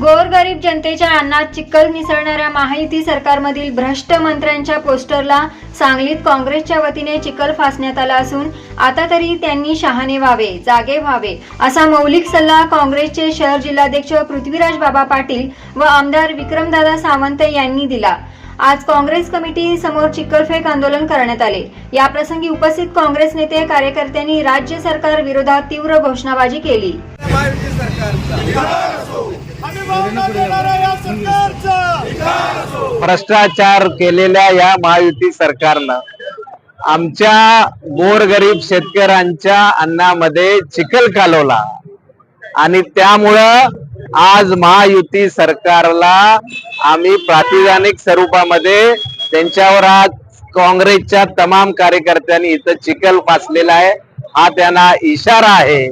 गोरगरीब जनतेच्या अन्नात चिखल मिसळणाऱ्या माहिती सरकारमधील भ्रष्ट मंत्र्यांच्या पोस्टरला सांगलीत काँग्रेसच्या वतीने चिखल फासण्यात आला असून आता तरी त्यांनी शहाणे व्हावे जागे व्हावे असा मौलिक सल्ला काँग्रेसचे शहर जिल्हाध्यक्ष पृथ्वीराज बाबा पाटील व आमदार विक्रमदादा सावंत यांनी दिला. आज काँग्रेस कमिटी समोर चिखलफेक आंदोलन करण्यात आले. या प्रसंगी उपस्थित काँग्रेस नेते कार्यकर्त्यांनी राज्य सरकार विरोधात तीव्र घोषणाबाजी केली. भ्रष्टाचार केलेल्या या महायुती सरकारनं आमच्या गोरगरीब शेतकऱ्यांच्या अन्नामध्ये चिखल कालवला. आणि त्यामुळं आज महायुती सरकारला आम्ही प्रातिधानिक स्वरूपामध्ये त्यांच्यावर आज काँग्रेसच्या तमाम कार्यकर्त्यांनी इथं चिखल फासलेला आहे. हा त्यांना इशारा आहे.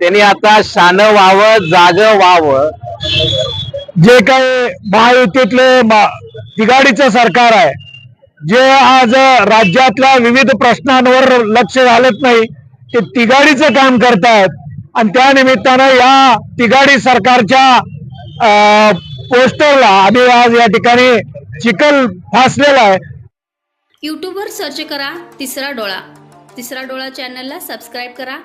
त्यांनी आता शान व्हावं जाग व्हावं. जे काही महायुतीतले तिघाडीचं सरकार आहे जे आज राज्यातल्या विविध प्रश्नांवर लक्ष घालत नाही ते तिघाडीचं काम करतायत. आणि त्या निमित्तानं या तिघाडी सरकारच्या पोस्टरला आम्ही आज या ठिकाणी चिखल फासलेला आहे. युट्यूबवर सर्च करा तिसरा डोळा. तिसरा डोळा चॅनलला सबस्क्राईब करा.